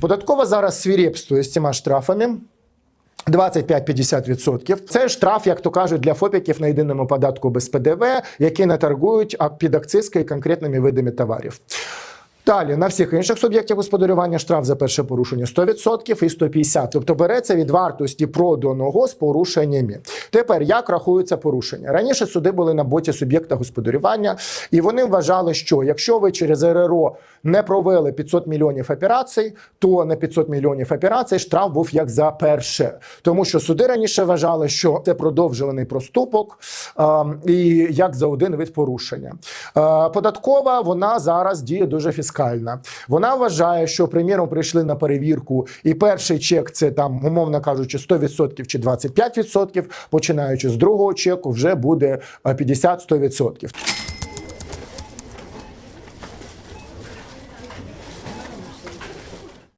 Податкова зараз свірепствує з цими штрафами. 25-50%. Це штраф, як то кажуть, для ФОПіків на єдиному податку без ПДВ, які не торгують під акцизкою конкретними видами товарів. Далі на всіх інших суб'єктів господарювання штраф за перше порушення 100% і 150%. Тобто береться від вартості проданого з порушеннями. Тепер як рахується порушення? Раніше суди були на боці суб'єкта господарювання, і вони вважали, що якщо ви через РРО не провели 500 мільйонів операцій, то на 500 мільйонів операцій штраф був як за перше, тому що суди раніше вважали, що це продовжуваний проступок і як за один вид порушення. Податкова вона зараз діє дуже фіскально. Вона вважає, що приміром прийшли на перевірку, і перший чек це там, умовно кажучи, 100% чи 25%, починаючи з другого чеку, вже буде е, 50-100%.